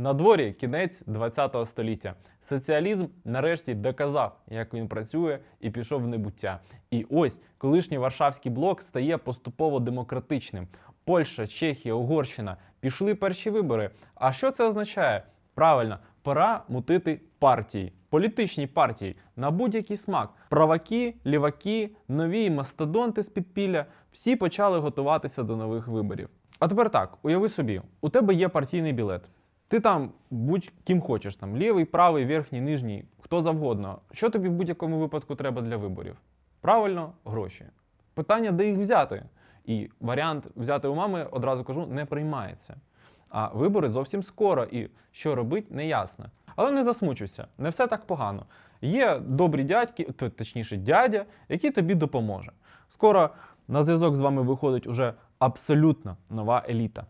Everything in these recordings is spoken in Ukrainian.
На дворі кінець 20 століття. Соціалізм нарешті доказав, як він працює, і пішов в небуття. І ось колишній Варшавський блок стає поступово демократичним. Польща, Чехія, Угорщина пішли перші вибори. А що це означає? Правильно, пора мутити партії, політичні партії на будь-який смак. Праваки, ліваки, нові мастодонти з підпілля всі почали готуватися до нових виборів. А тепер так, уяви собі, у тебе є партійний білет. Ти там будь ким хочеш, там лівий, правий, верхній, нижній, хто завгодно. Що тобі в будь-якому випадку треба для виборів? Правильно, гроші. Питання, де їх взяти. І варіант взяти у мами, одразу кажу, не приймається. А вибори зовсім скоро, і що робить, не ясно. Але не засмучуйся, не все так погано. Є добрі дядьки, точніше, дядя, який тобі допоможе. Скоро на зв'язок з вами виходить уже абсолютно нова еліта.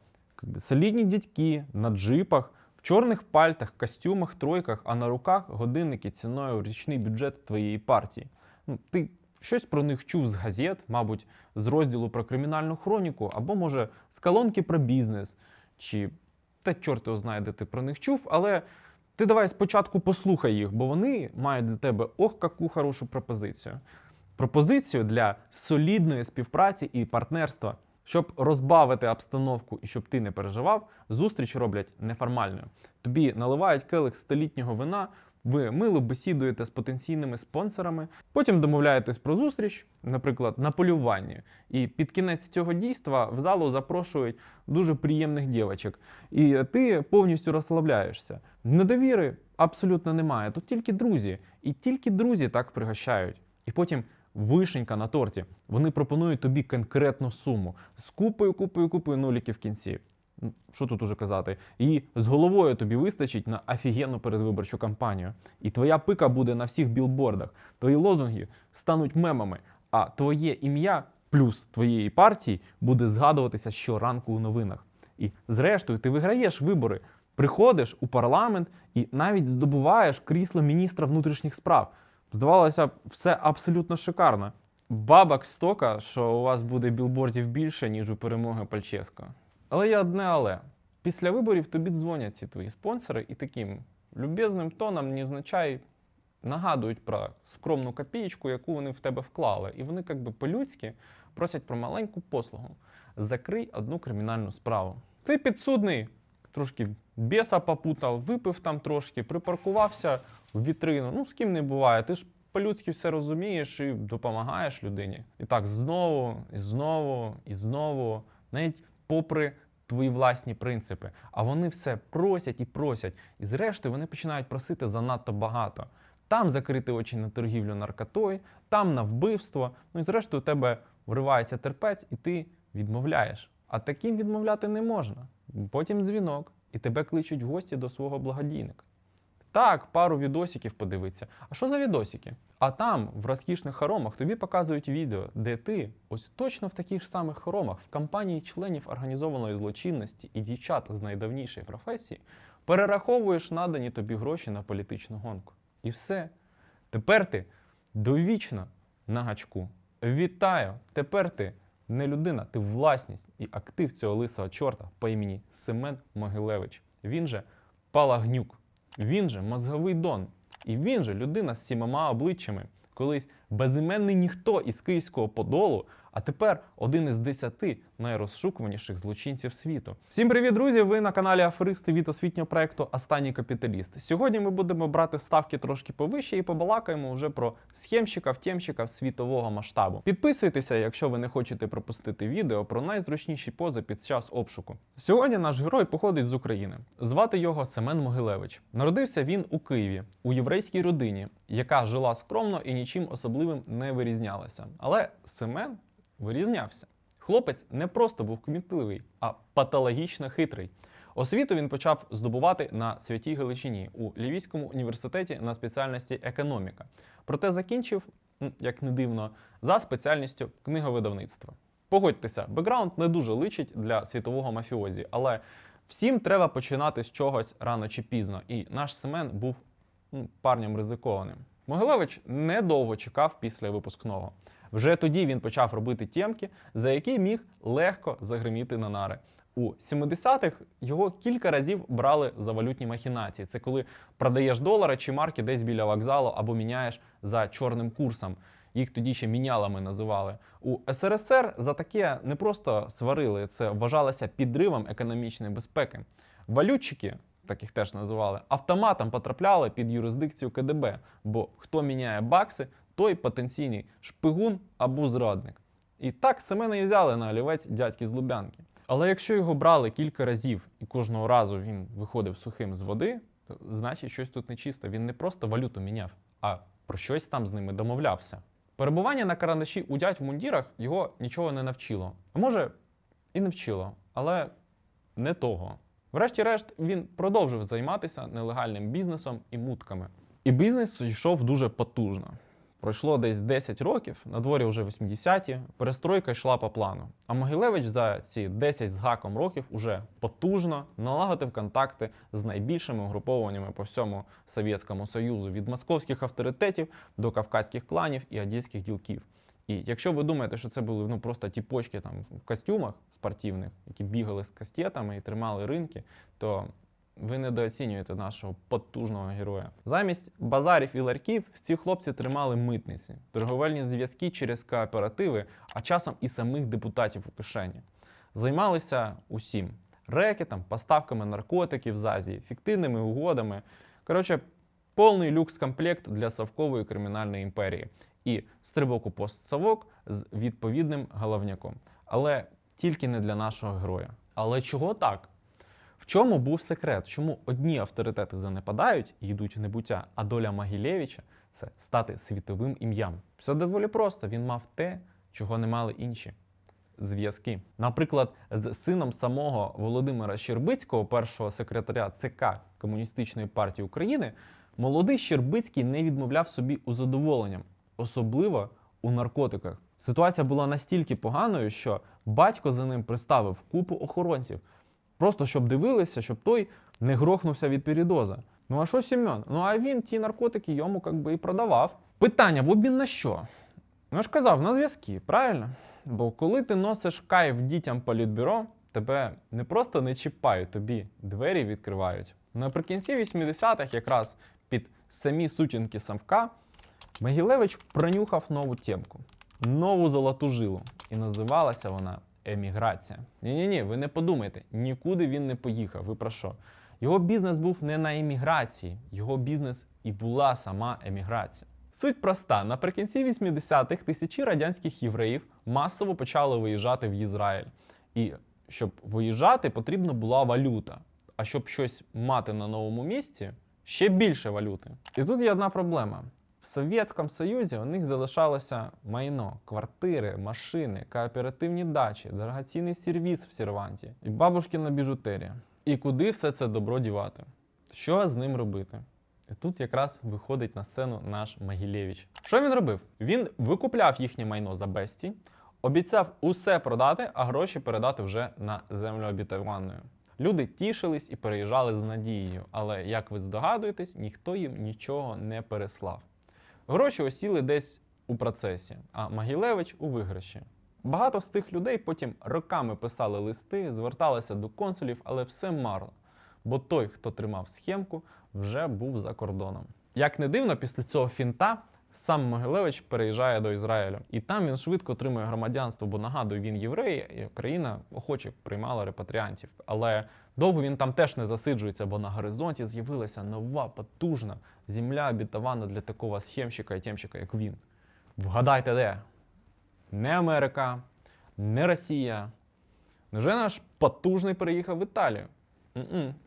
Солідні дядьки на джипах, в чорних пальтах, костюмах, тройках, а на руках годинники ціною в річний бюджет твоєї партії. Ну, ти щось про них чув з газет, мабуть, з розділу про кримінальну хроніку, або, може, з колонки про бізнес, чи та чорт його знає, де ти про них чув, але ти давай спочатку послухай їх, бо вони мають для тебе ох, яку хорошу пропозицію. Пропозицію для солідної співпраці і партнерства. Щоб розбавити обстановку і щоб ти не переживав, зустріч роблять неформальною. Тобі наливають келих столітнього вина, ви мило бесідуєте з потенційними спонсорами, потім домовляєтесь про зустріч, наприклад, на полюванні. І під кінець цього дійства в залу запрошують дуже приємних дівчаток. І ти повністю розслабляєшся. Недовіри абсолютно немає. Тут тільки друзі. І тільки друзі так пригощають. І потім вишенька на торті. Вони пропонують тобі конкретну суму з купою, купою, купою нуліків в кінці. Що тут уже казати? І з головою тобі вистачить на офігенну передвиборчу кампанію. І твоя пика буде на всіх білбордах. Твої лозунги стануть мемами, а твоє ім'я плюс твоєї партії буде згадуватися щоранку у новинах. І зрештою, ти виграєш вибори, приходиш у парламент і навіть здобуваєш крісло міністра внутрішніх справ. Здавалося все абсолютно шикарно. Бабок стока, що у вас буде білбордів більше, ніж у перемоги Пальческо. Але є одне але. Після виборів тобі дзвонять ці твої спонсори і таким любезним тоном невзначай нагадують про скромну копієчку, яку вони в тебе вклали. І вони, як би по-людськи, просять про маленьку послугу. Закрий одну кримінальну справу. Цей підсудний трошки біса попутав, випив там трошки, припаркувався в вітрину. Ну, з ким не буває. Ти ж по-людськи все розумієш і допомагаєш людині. І так знову, і знову, і знову, навіть попри твої власні принципи. А вони все просять і просять. І зрештою вони починають просити занадто багато. Там закрити очі на торгівлю наркотою, там на вбивство. Ну і зрештою у тебе вривається терпець, і ти відмовляєш. А таким відмовляти не можна. Потім дзвінок, і тебе кличуть в гості до свого благодійника. Так, пару відосиків подивитися. А що за відосики? А там, в розкішних хоромах, тобі показують відео, де ти, ось точно в таких самих хоромах, в компанії членів організованої злочинності і дівчат з найдавнішої професії, перераховуєш надані тобі гроші на політичну гонку. І все. Тепер ти довічно на гачку. Вітаю! Тепер ти не людина, ти власність і актив цього лисого чорта по імені Семен Могилевич. Він же Палагнюк. Він же мозговий дон. І він же людина з сімома обличчями. Колись безіменний ніхто із Київського Подолу, а тепер один із десяти найрозшукуваніших злочинців світу. Всім привіт, друзі! Ви на каналі Аферисти від освітнього проекту Останній капіталіст. Сьогодні ми будемо брати ставки трошки повище і побалакаємо вже про схемщика, втємщика світового масштабу. Підписуйтеся, якщо ви не хочете пропустити відео про найзручніші пози під час обшуку. Сьогодні наш герой походить з України. Звати його Семен Могилевич. Народився він у Києві у єврейській родині, яка жила скромно і нічим особливим не вирізнялася. Але Семен вирізнявся. Хлопець не просто був кмітливий, а патологічно хитрий. Освіту він почав здобувати на святій Галичині у Львівському університеті на спеціальності економіка. Проте закінчив, як не дивно, за спеціальністю книговидавництва. Погодьтеся, бекграунд не дуже личить для світового мафіозі, але всім треба починати з чогось рано чи пізно. І наш Семен був парнем ризикованим. Могилевич недовго чекав після випускного. Вже тоді він почав робити тємки, за які міг легко загриміти на нари. У 70-х його кілька разів брали за валютні махінації. Це коли продаєш долари чи марки десь біля вокзалу або міняєш за чорним курсом. Їх тоді ще мінялами називали. У СРСР за таке не просто сварили, це вважалося підривом економічної безпеки. Валютчики, так їх теж називали, автоматом потрапляли під юрисдикцію КДБ, бо хто міняє бакси, той потенційний шпигун або зрадник. І так Семена і взяли на олівець дядьки з Лубянки. Але якщо його брали кілька разів і кожного разу він виходив сухим з води, то значить щось тут нечисто. Він не просто валюту міняв, а про щось там з ними домовлявся. Перебування на карандаші у дядь в мундірах його нічого не навчило. А може, і не вчило, але не того. Врешті-решт, він продовжив займатися нелегальним бізнесом і мутками. І бізнес йшов дуже потужно. Пройшло десь 10 років, на дворі вже 80-ті, перестройка йшла по плану. А Могилевич за ці 10 з гаком років уже потужно налагодив контакти з найбільшими угрупованнями по всьому Совєтському Союзу від московських авторитетів до кавказьких кланів і одеських ділків. І якщо ви думаєте, що це були ну просто ті почки там в костюмах спортивних, які бігали з кастетами і тримали ринки, то ви недооцінюєте нашого потужного героя. Замість базарів і ларьків ці хлопці тримали митниці, торговельні зв'язки через кооперативи, а часом і самих депутатів у кишені. Займалися усім: рекетом, поставками наркотиків з Азії, фіктивними угодами. Коротше, повний люкс-комплект для совкової кримінальної імперії і стрибок у постсавок з відповідним головняком. Але тільки не для нашого героя. Але чого так? Чому був секрет? Чому одні авторитети занепадають і йдуть в небуття, а доля Могилєвича це стати світовим ім'ям? Все доволі просто. Він мав те, чого не мали інші. Зв'язки. Наприклад, з сином самого Володимира Щербицького, першого секретаря ЦК Комуністичної партії України, молодий Щербицький не відмовляв собі у задоволенням, особливо у наркотиках. Ситуація була настільки поганою, що батько за ним приставив купу охоронців, просто щоб дивилися, щоб той не грохнувся від передоза. Ну а що Сім'ян? Ну а він ті наркотики йому як би і продавав. Питання в обмін на що? Ну я ж казав, на зв'язки, правильно? Бо коли ти носиш кайф дітям політбюро, тебе не просто не чіпають, тобі двері відкривають. Наприкінці 80-х, якраз під самі сутінки Самка, Могилевич пронюхав нову темку, нову золоту жилу. І називалася вона еміграція. Ні-ні-ні, ви не подумайте, нікуди він не поїхав. Ви про що? Його бізнес був не на еміграції, його бізнес і була сама еміграція. Суть проста: наприкінці 80-х тисячі радянських євреїв масово почали виїжджати в Ізраїль. І щоб виїжджати, потрібна була валюта. А щоб щось мати на новому місці, ще більше валюти. І тут є одна проблема. Совєтському Союзі у них залишалося майно, квартири, машини, кооперативні дачі, дорогоцінний сервіс в серванті і бабушкіна біжутерія. І куди все це добро дівати? Що з ним робити? І тут якраз виходить на сцену наш Могилєвич. Що він робив? Він викупляв їхнє майно за безцінь, обіцяв усе продати, а гроші передати вже на землю обітованою. Люди тішились і переїжджали з надією, але, як ви здогадуєтесь, ніхто їм нічого не переслав. Гроші осіли десь у процесі, а Магілевич у виграші. Багато з тих людей потім роками писали листи, зверталися до консулів, але все марно. Бо той, хто тримав схемку, вже був за кордоном. Як не дивно, після цього фінта сам Могилевич переїжджає до Ізраїлю, і там він швидко отримує громадянство, бо нагадую, він єврей, і країна охоче приймала репатріантів. Але довго він там теж не засиджується, бо на горизонті з'явилася нова, потужна земля обітована для такого схемщика і темщика, як він. Вгадайте, де? Не Америка, не Росія. Невже наш потужний переїхав в Італію?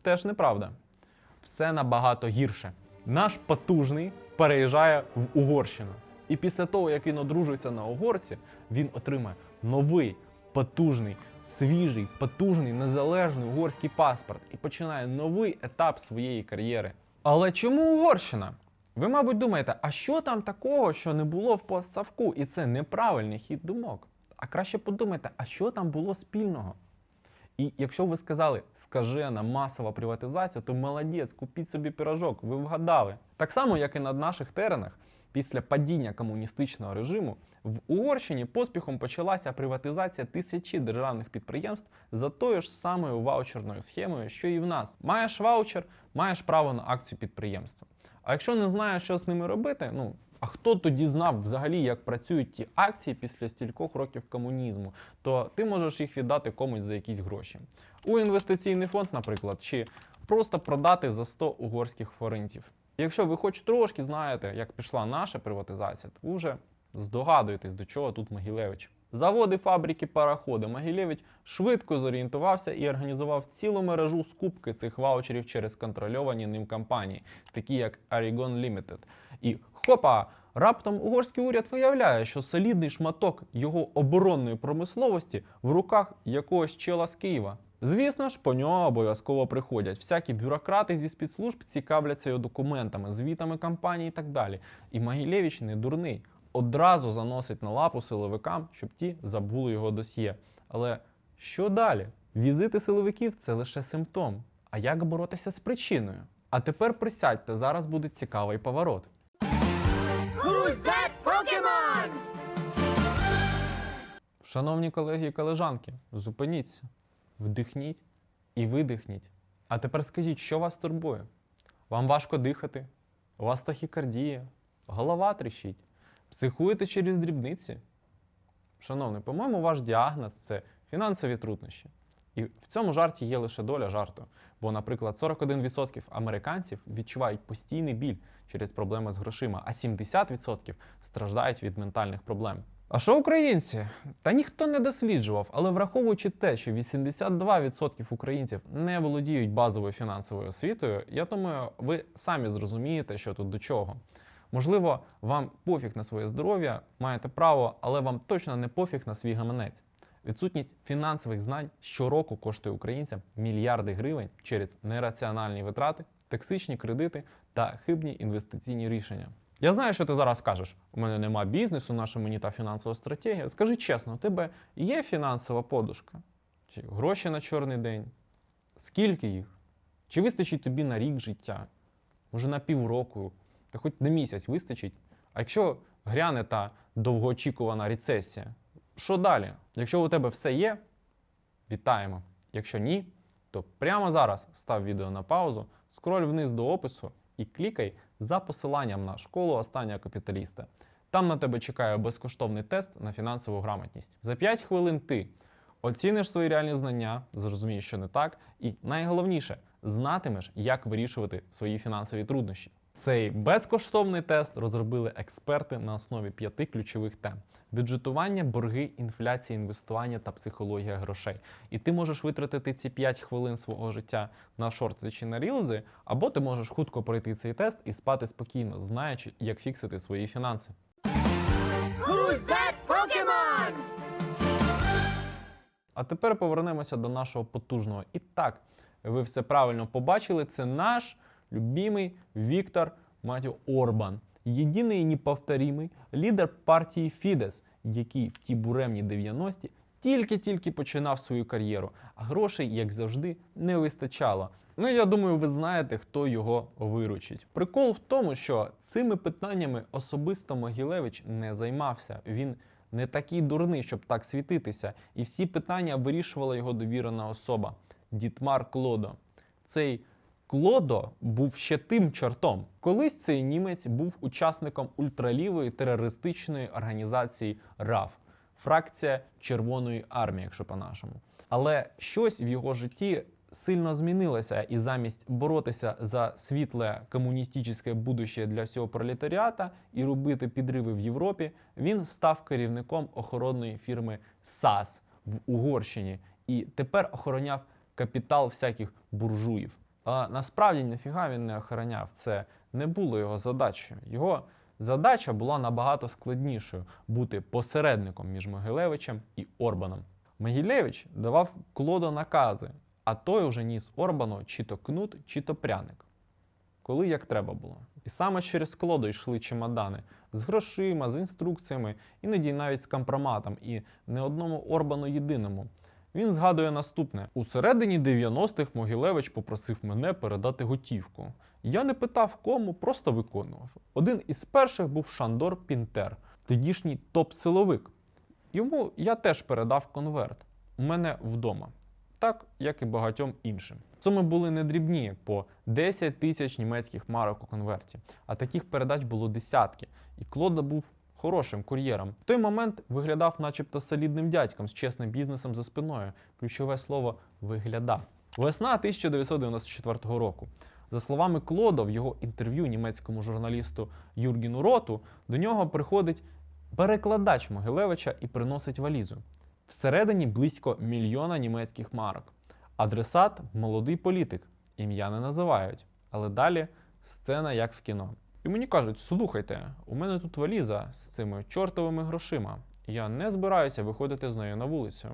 Теж неправда. Все набагато гірше. Наш потужний переїжджає в Угорщину. І після того, як він одружується на угорці, він отримає новий, потужний, свіжий, потужний, незалежний угорський паспорт і починає новий етап своєї кар'єри. Але чому Угорщина? Ви, мабуть, думаєте, а що там такого, що не було в постсавку? І це неправильний хід думок. А краще подумайте, а що там було спільного? І якщо ви сказали скажена масова приватизація, то молодець, купіть собі пірожок, ви вгадали. Так само, як і на наших теренах, Після падіння комуністичного режиму в Угорщині поспіхом почалася приватизація тисячі державних підприємств за тою ж самою ваучерною схемою, що і в нас. Маєш ваучер, маєш право на акцію підприємства. А якщо не знаєш, що з ними робити, ну а хто тоді знав взагалі, як працюють ті акції після стількох років комунізму, то ти можеш їх віддати комусь за якісь гроші. У інвестиційний фонд, наприклад, чи просто продати за 100 угорських форинтів. Якщо ви хоч трошки знаєте, як пішла наша приватизація, то ви вже здогадуєтесь, до чого тут Могилевич. Заводи, фабрики, пароходи. Могилєвич швидко зорієнтувався і організував цілу мережу скупки цих ваучерів через контрольовані ним компанії, такі як Arigon Limited. І хопа! Раптом угорський уряд виявляє, що солідний шматок його оборонної промисловості в руках якогось чела з Києва. Звісно ж, по нього обов'язково приходять. Всякі бюрократи зі спецслужб цікавляться його документами, звітами компанії і так далі. І Могилєвич не дурний. Одразу заносить на лапу силовикам, щоб ті забули його досьє. Але що далі? Візити силовиків це лише симптом. А як боротися з причиною? А тепер присядьте, зараз буде цікавий поворот. Шановні колеги і колежанки, зупиніться, вдихніть і видихніть. А тепер скажіть, що вас турбує? Вам важко дихати? У вас тахікардія, голова тріщить, психуєте через дрібниці? Шановний, по-моєму, ваш діагноз це фінансові труднощі. І в цьому жарті є лише доля жарту. Бо, наприклад, 41% американців відчувають постійний біль через проблеми з грошима, а 70% страждають від ментальних проблем. А що українці? Та ніхто не досліджував, але враховуючи те, що 82% українців не володіють базовою фінансовою освітою, я думаю, ви самі зрозумієте, що тут до чого. Можливо, вам пофіг на своє здоров'я, маєте право, але вам точно не пофіг на свій гаманець. Відсутність фінансових знань щороку коштує українцям мільярди гривень через нераціональні витрати, токсичні кредити та хибні інвестиційні рішення. Я знаю, що ти зараз скажеш. У мене нема бізнесу, наша мені та фінансова стратегія. Скажи чесно, у тебе є фінансова подушка? Чи гроші на чорний день? Скільки їх? Чи вистачить тобі на рік життя? Може на півроку, та хоч на місяць вистачить? А якщо гряне та довгоочікувана рецесія, що далі? Якщо у тебе все є, вітаємо. Якщо ні, то прямо зараз став відео на паузу, скроль вниз до опису і клікай за посиланням на школу останнього капіталіста. Там на тебе чекає безкоштовний тест на фінансову грамотність. За 5 хвилин ти оціниш свої реальні знання, зрозумієш, що не так, і найголовніше знатимеш, як вирішувати свої фінансові труднощі. Цей безкоштовний тест розробили експерти на основі п'яти ключових тем: бюджетування, борги, інфляція, інвестування та психологія грошей. І ти можеш витратити ці 5 хвилин свого життя на шорти чи на рілзи, або ти можеш хутко пройти цей тест і спати спокійно, знаючи, як фіксити свої фінанси. Who's that Pokemon? А тепер повернемося до нашого потужного. І так, ви все правильно побачили, це наш любимий Віктор Матіо Орбан. Єдиний і неповторимий лідер партії Фідес, який в ті буремні 90-ті тільки-тільки починав свою кар'єру, а грошей, як завжди, не вистачало. Ну, я думаю, ви знаєте, хто його виручить. Прикол в тому, що цими питаннями особисто Могилевич не займався. Він не такий дурний, щоб так світитися, і всі питання вирішувала його довірена особа Дітмар Клодо. Цей Клодо був ще тим чортом. Колись цей німець був учасником ультралівої терористичної організації РАФ, фракція Червоної армії, якщо по-нашому. Але щось в його житті сильно змінилося, і замість боротися за світле комуністичне будуще для всього пролетаріата і робити підриви в Європі, він став керівником охоронної фірми САС в Угорщині і тепер охороняв капітал всяких буржуїв. А насправді ніфіга він не охороняв. Це не було його задачею. Його задача була набагато складнішою бути посередником між Могилевичем і Орбаном. Могилевич давав Клодо накази, а той уже ніс Орбану чи то кнут, чи то пряник. Коли як треба було. І саме через Клодо йшли чемодани з грошима, з інструкціями, іноді навіть з компроматом, і не одному Орбану єдиному. Він згадує наступне: у середині 90-х Могилевич попросив мене передати готівку. Я не питав кому, просто виконував. Один із перших був Шандор Пінтер, тодішній топ-силовик. Йому я теж передав конверт. У мене вдома. Так, як і багатьом іншим. Суми були не дрібні по 10 тисяч німецьких марок у конверті, а таких передач було десятки. І Клода був хорошим кур'єром. В той момент виглядав, начебто, солідним дядьком з чесним бізнесом за спиною. Ключове слово виглядав. Весна 1994 року. За словами Клода, в його інтерв'ю німецькому журналісту Юргіну Роту, до нього приходить перекладач Могилевича і приносить валізу. Всередині близько мільйона німецьких марок. Адресат молодий політик. Ім'я не називають. Але далі сцена як в кіно. І мені кажуть: слухайте, у мене тут валіза з цими чортовими грошима. Я не збираюся виходити з нею на вулицю.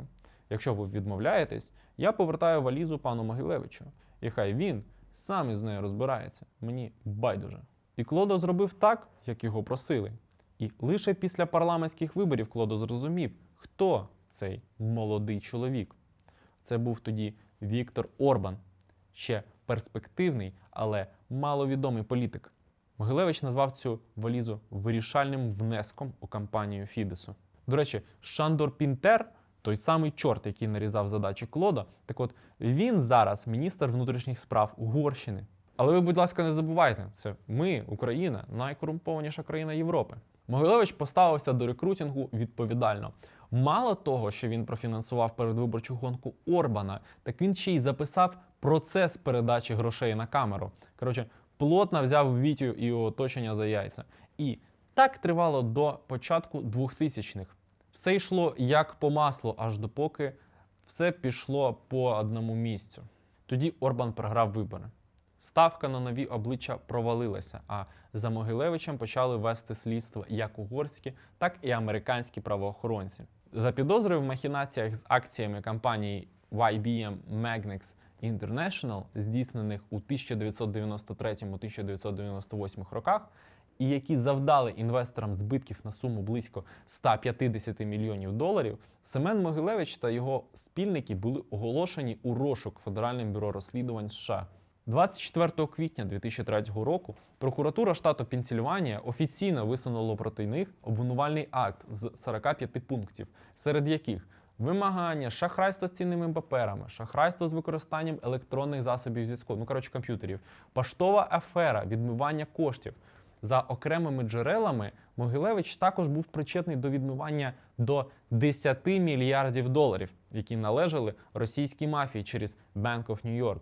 Якщо ви відмовляєтесь, я повертаю валізу пану Могилевичу. І хай він сам із нею розбирається. Мені байдуже. І Клодо зробив так, як його просили. І лише після парламентських виборів Клодо зрозумів, хто цей молодий чоловік. Це був тоді Віктор Орбан, ще перспективний, але маловідомий політик. Могилевич назвав цю валізу вирішальним внеском у кампанію Фідесу. До речі, Шандор Пінтер, той самий чорт, який нарізав задачі Клода, так от він зараз міністр внутрішніх справ Угорщини. Але ви, будь ласка, не забувайте, це ми, Україна, найкорумпованіша країна Європи. Могилевич поставився до рекрутингу відповідально. Мало того, що він профінансував передвиборчу гонку Орбана, так він ще й записав процес передачі грошей на камеру. Коротше, плотно взяв Вітю і оточення за яйця. І так тривало до початку 2000-х. Все йшло як по маслу, аж допоки все пішло по одному місцю. Тоді Орбан програв вибори. Ставка на нові обличчя провалилася, а за Могилевичем почали вести слідство як угорські, так і американські правоохоронці. За підозрою в махінаціях з акціями компанії YBM Magnex International, здійснених у 1993-1998 роках, і які завдали інвесторам збитків на суму близько 150 мільйонів доларів, Семен Могилевич та його спільники були оголошені у розшук Федеральним бюро розслідувань США. 24 квітня 2003 року прокуратура штату Пенсільванія офіційно висунула проти них обвинувальний акт з 45 пунктів, серед яких вимагання, шахрайство з цінними паперами, шахрайство з використанням електронних засобів зв'язку, ну коротше комп'ютерів, поштова афера, відмивання коштів. За окремими джерелами Могилевич також був причетний до відмивання до 10 мільярдів доларів, які належали російській мафії через Bank of New York.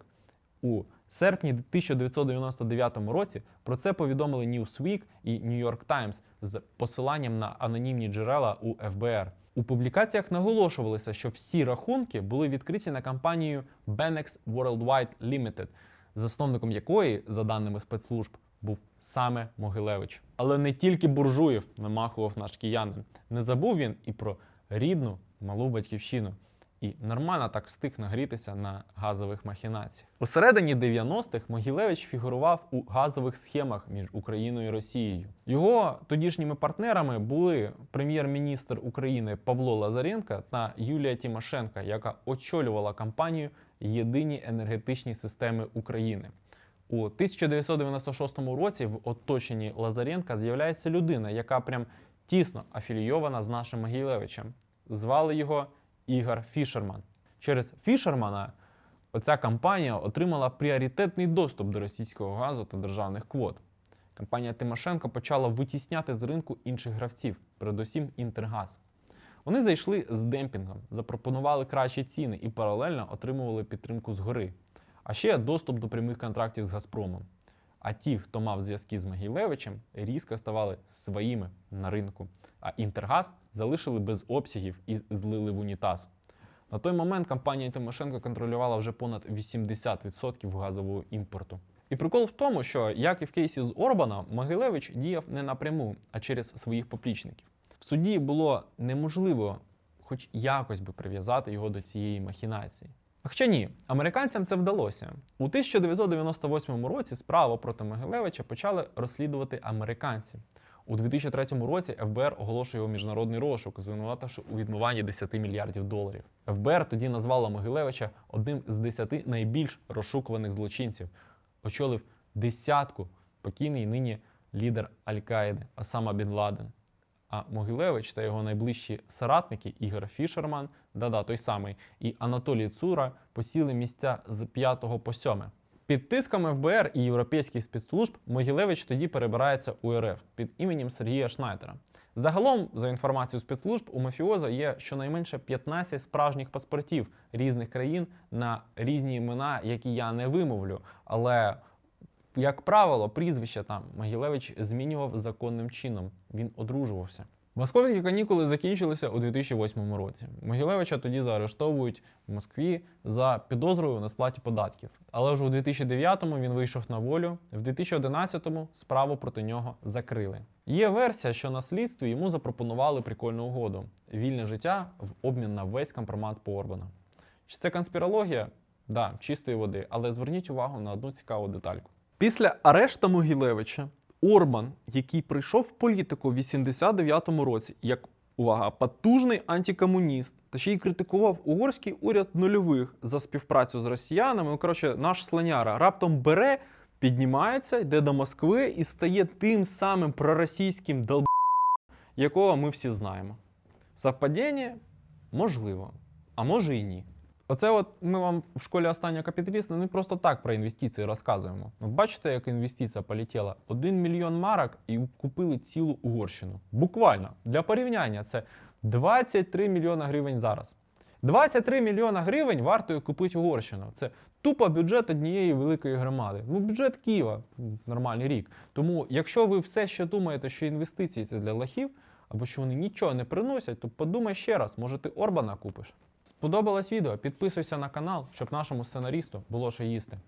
У серпні 1999 році про це повідомили Newsweek і New York Times з посиланням на анонімні джерела у ФБР. У публікаціях наголошувалося, що всі рахунки були відкриті на компанію Benex Worldwide Limited, засновником якої, за даними спецслужб, був саме Могилевич. Але не тільки буржуїв намахував наш киянин. Не забув він і про рідну малу батьківщину. І нормально так встиг нагрітися на газових махінаціях. У середині 90-х Могилевич фігурував у газових схемах між Україною і Росією. Його тодішніми партнерами були прем'єр-міністр України Павло Лазаренко та Юлія Тимошенко, яка очолювала кампанію Єдині енергетичні системи України. У 1996 році в оточенні Лазаренка з'являється людина, яка прям тісно афілійована з нашим Могилевичем. Звали його Ігор Фішерман. Через Фішермана оця компанія отримала пріоритетний доступ до російського газу та державних квот. Компанія Тимошенко почала витісняти з ринку інших гравців, передусім Інтергаз. Вони зайшли з демпінгом, запропонували кращі ціни і паралельно отримували підтримку згори, а ще доступ до прямих контрактів з Газпромом. А ті, хто мав зв'язки з Могилевичем, різко ставали своїми на ринку. А Інтергаз залишили без обсягів і злили в унітаз. На той момент компанія Тимошенко контролювала вже понад 80% газового імпорту. І прикол в тому, що, як і в кейсі з Орбана, Могилевич діяв не напряму, а через своїх поплічників. В суді було неможливо хоч якось би прив'язати його до цієї махінації. Хоча ні, американцям це вдалося. У 1998 році справу проти Могилевича почали розслідувати американці. У 2003 році ФБР оголошує його міжнародний розшук, звинувативши у відмиванні 10 мільярдів доларів. ФБР тоді назвала Могилевича одним з 10 найбільш розшукуваних злочинців. Очолив десятку покійний нині лідер Аль-Каїди Осама Бін Ладен. А Могилевич та його найближчі соратники Ігор Фішерман, да-да, той самий, і Анатолій Цура посіли місця з 5 по 7. Під тиском ФБР і європейських спецслужб Могилевич тоді перебирається у РФ під іменем Сергія Шнайдера. Загалом, за інформацією спецслужб, у мафіоза є щонайменше 15 справжніх паспортів різних країн на різні імена, які я не вимовлю. Але, як правило, прізвище там Могилевич змінював законним чином. Він одружувався. Московські канікули закінчилися у 2008 році. Могилевича тоді заарештовують в Москві за підозрою на сплаті податків. Але вже у 2009-му він вийшов на волю. В 2011-му справу проти нього закрили. Є версія, що на слідстві йому запропонували прикольну угоду вільне життя в обмін на весь компромат по Орбана. Чи це конспірологія? Да, чистої води, але зверніть увагу на одну цікаву детальку. Після арешту Могилевича Орбан, який прийшов в політику в 89-му році, як увага, потужний антикомуніст, та ще й критикував угорський уряд нульових за співпрацю з росіянами. Ну, коротше, наш слоняра раптом бере, піднімається, йде до Москви і стає тим самим проросійським долб, якого ми всі знаємо. Совпадіння? Можливо, а може і ні. Оце от ми вам в школі останнього капіталіста не просто так про інвестиції розказуємо. Бачите, як інвестиція полетіла? Один мільйон марок і купили цілу Угорщину. Буквально для порівняння це 23 мільйона гривень зараз. 23 мільйона гривень вартує купити Угорщину. Це тупо бюджет однієї великої громади. Ну, бюджет Києва нормальний рік. Тому, якщо ви все ще думаєте, що інвестиції це для лохів, або що вони нічого не приносять, то подумай ще раз, може ти Орбана купиш. Сподобалось відео? Підписуйся на канал, щоб нашому сценарісту було що їсти.